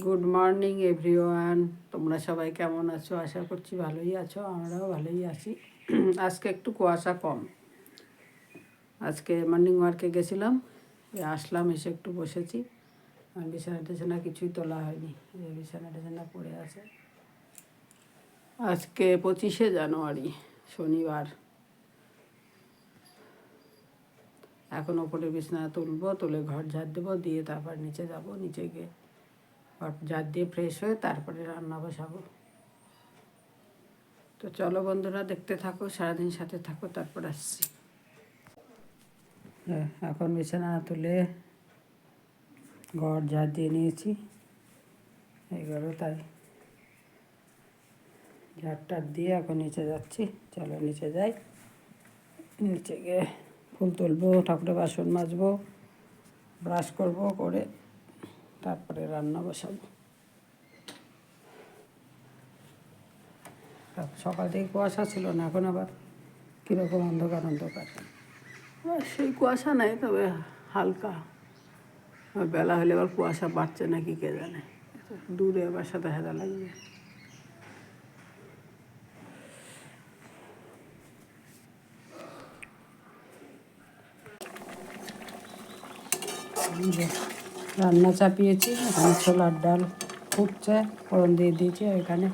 Good morning everyone তোমরা সবাই কেমন আছো? আশা করছি ভালোই আছো, আমরাও ভালোই আছি। আজকে একটু কুয়াশা কম। আজকে মর্নিং ওয়ার্কে গেছিলাম, আসলাম, এসে একটু বসেছি। আর বিছানা টিছানা কিছুই তোলা হয়নি বিছানা টিছানা পড়ে আছে। আজকে পঁচিশে জানুয়ারি, শনিবার। এখন ওপরে বিছানা তুলবো, তুলে ঘর ঝাড় দেবো, দিয়ে তারপর নিচে যাব, নিচে গিয়ে ঝাড় দিয়ে ফ্রেশ হয়ে তারপরে রান্না বসাবো। তো চলো বন্ধুরা দেখতে থাকো সারাদিন সাথে থাকো তারপর আসছি। হ্যাঁ, এখন বিছানা তুলে ঘর ঝাড় দিয়ে নিয়েছি। এইগুলো তাই। ঝাড়টার দিয়ে এখন নিচে যাচ্ছি। চলো নিচে যাই। নিচে গিয়ে ফুল তুলবো ঠাকুরের বাসন মাজবো ব্রাশ করব করে তারপরে রান্না বসাবো। সকাল থেকে কুয়াশা ছিল না এখন আবার কীরকম অন্ধকার অন্ধকার। সেই কুয়াশা নাই তবে হালকা। বেলা হলে আবার কুয়াশা বাড়ছে নাকি কে জানে। দূরে আবার সাদা সাদা লাগবে। যে রান্না চাপিয়েছি, এখানে ছোলার ডাল ফুটছে, ফোড়ন দিয়ে দিয়েছি এখানে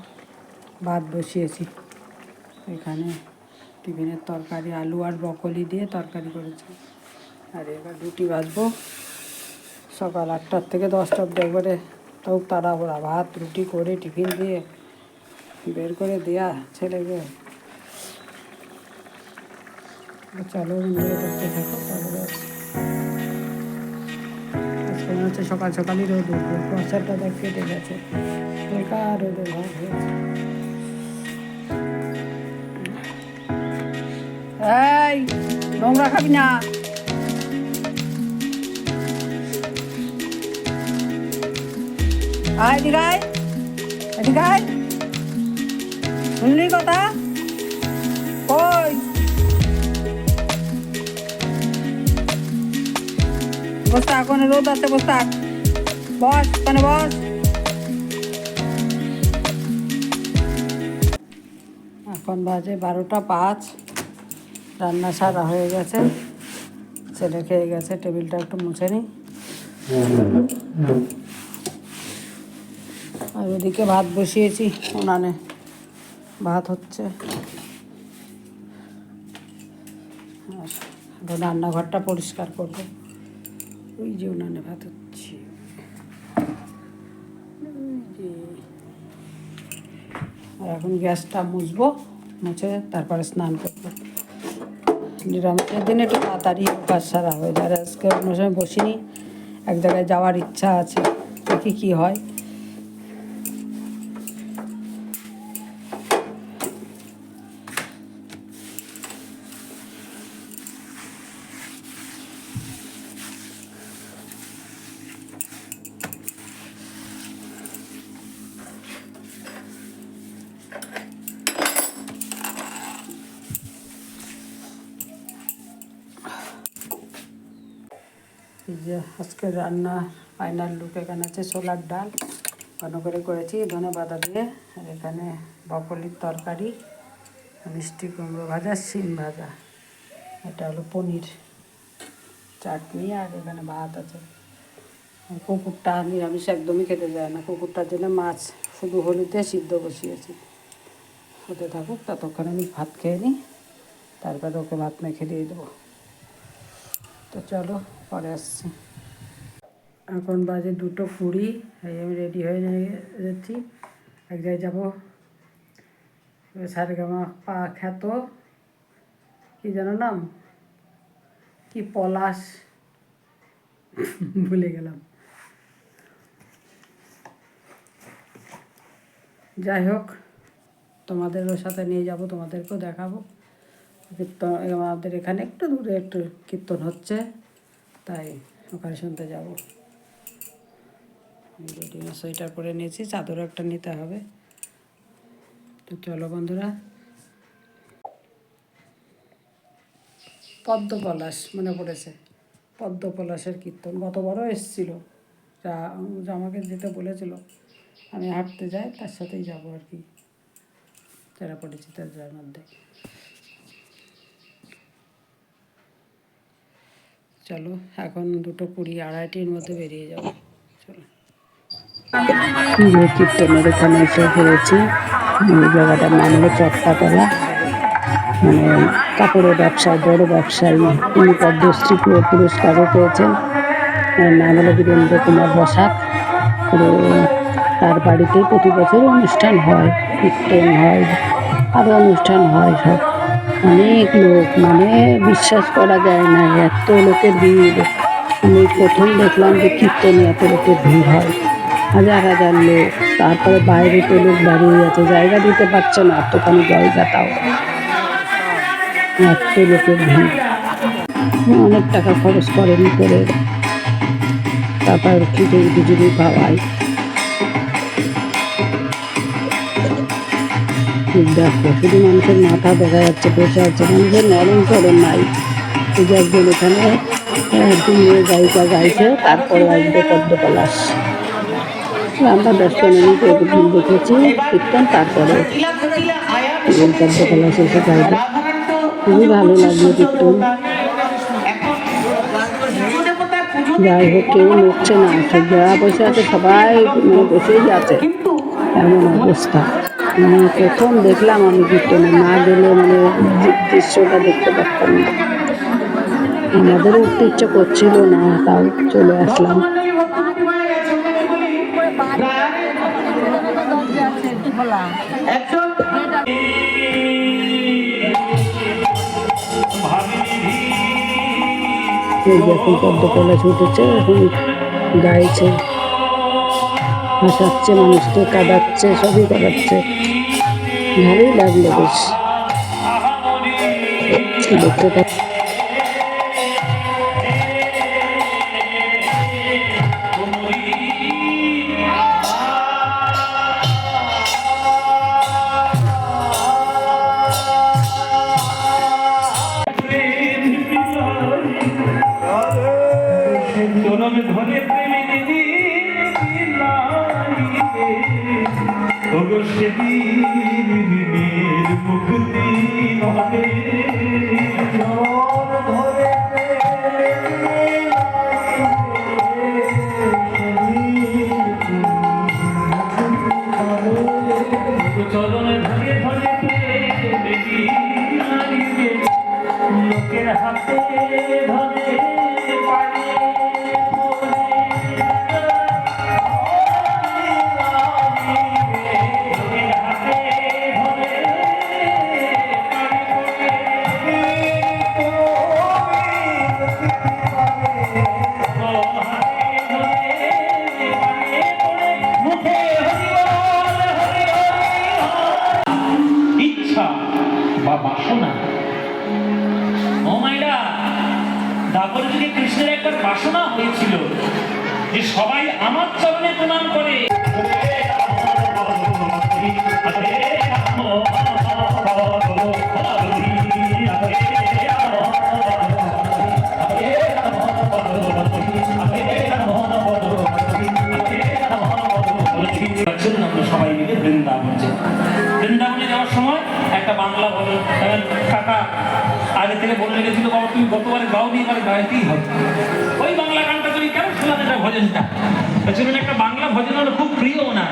ভাত বসিয়েছি। এখানে টিফিনের তরকারি, আলু আর ব্রকলি দিয়ে তরকারি করেছি। আর এবার রুটি ভাজবো। সকাল আটটার থেকে দশটা অব্দি একবারে তাও তাড়াহুড়া। ভাত, রুটি, করে টিফিন দিয়ে বের করে দেয়া ছেলেকে। চলো দেখতে থাকো, তারপরে আসছি। হচ্ছে সকাল সকালই রোদ উঠবে। কুয়াশাটা দেখ কেটে গেছে। ভাব হয়েছে এই, নোংরা খাবি না। আয়। এদিকে আয়। শুনলি কথা? বস থাক, ওখানে রোদ আছে, বস থাক। বস, ওখানে বস। এখন বাজে বারোটা পাঁচ। রান্না সারা হয়ে গেছে। ছেলে খেয়ে গেছে, টেবিলটা একটু মুছে নিই আর ওদিকে ভাত বসিয়েছি, উনানে। ভাত হচ্ছে। রান্নাঘরটা পরিষ্কার করব। ওই যে উনানে ভাত হচ্ছে। আর এখন গ্যাসটা মুছবো, মুছে তারপরে স্নান করব। নিরামিষের দিন একটু তাড়াতাড়ি কাজ সারা হয়ে যায়। আজকে অন্য সময় বসিনি, এক জায়গায় যাওয়ার ইচ্ছা আছে, দেখি কী হয়। যে আজকে রান্না ফাইনাল লুক এখানে আছে ছোলার ডাল। ঘন করে করেছি, ধনে পাতা দিয়ে, আর এখানে বকলির তরকারি, মিষ্টি কুমড়ো ভাজা, শিম ভাজা। এটা হলো পনির চাটনি, আর এখানে ভাত আছে। কুকুরটা নিরামিষ, একদমই খেতে যায় না। কুকুরটার জন্য মাছ শুধু হলুদে সিদ্ধ বসিয়েছি। হতে থাকুক, ততক্ষণ আমি ভাত খেয়ে নিই, তারপরে ওকে ভাত মেখে দিয়ে দেবো। তো চলো পরে আসছি। এখন বাজে দুটো কুড়ি, এই আমি রেডি হয়ে নিয়ে যাচ্ছি। এক জায়গায় যাব। সারেগামা পা খ্যাত। কি যেন নাম? কি পলাশ? ভুলে গেলাম। যাই হোক, তোমাদেরও সাথে নিয়ে যাব, তোমাদেরকেও দেখাবো। কীর্তন আমাদের এখানে একটু দূরে একটু কীর্তন হচ্ছে। তাই ওখানে শুনতে যাব। সোয়েটার পরে নিয়েছি চাদর একটা নিতে হবে। তো চলো বন্ধুরা। পদ্ম পলাশ মনে পড়েছে। পদ্ম পলাশের কীর্তন। গতবারও এসেছিল। যা আমাকে যেতে বলেছিল। আমি হাঁটতে যাই, তার সাথেই যাব আর কি। যারা পরিচিতের যার মধ্যে। চলো, এখন দুটো কুড়ি আড়াইটির মধ্যে বেরিয়ে যাব। চলো। কীর্তনের এখানে এসে এই জায়গাটার নাম হলো চট্টাতলা মানে কাপড়ের ব্যবসায় বড় ব্যবসায়ী তিনি পদ্মশ্রী পুর- পুরস্কারও পেয়েছেন নাম হলো বীরেন্দ্র কুমার বসাক তার বাড়িতে প্রতি বছর অনুষ্ঠান হয়, কীর্তন হয়, আরও অনুষ্ঠান হয় সব। অনেক লোক মানে বিশ্বাস করা যায় না এত লোকের ভিড়। আমি প্রথম দেখলাম যে কীর্তনে এত লোকের ভিড় হয়। হাজার হাজার লোক, তারপরে বাইরে তো লোক দাঁড়িয়ে আছে, জায়গা দিতে পারছে না এতখানি জায়গা তাও। এত লোকের ভিড়। অনেক টাকা খরচ করেন করে। তারপর খিচুড়ি খিচুড়ি খাওয়াই দেখো শুধু মানুষের মাথা দেখা যাচ্ছে বসে আছে মানুষের নরম চরণ নাই এই যে একজন এখানে তুমি গায়িকা গাইছে তারপরে আসবে পদ্ম পলাশ আমরা পনেরো মিনিট একদিন দেখেছি কীর্তন তারপরে এবং পদ্ম পলাশ এসে গাইবে খুবই ভালো লাগল কীর্তন যাই হোক কেউ নড়ছে না সব যারা বসে আছে সবাই মানে বসেই আছে এমন অবস্থা মানে প্রথম দেখলাম আমি কীর্তনে না গেলে মানে দৃশ্যটা দেখতে পারতাম না। আমাদেরও উঠতে ইচ্ছে করছিল না, তাও চলে আসলাম। এখন পদ্ম কলাশ উঠেছে এখন গাইছে হাসাচ্ছে মানুষকে কাঁদাচ্ছে সবই কাঁদাচ্ছে। ভালোই লাগল বেশ। দেখতে থাক হাতে ধরে যে সবাই আমার চরণে প্রণাম করে। আমরা সবাই মিলে বৃন্দাবন যাওয়ার সময় একটা বাংলা কাকা আগে থেকে বলে গেছিল, বাবা, তুমি গতবারে গাও দিয়ে এবারে গাইতেই হবে। শোনাতে ভজনটা চলুন একটা বাংলা ভজন হলো খুব প্রিয় ওনার।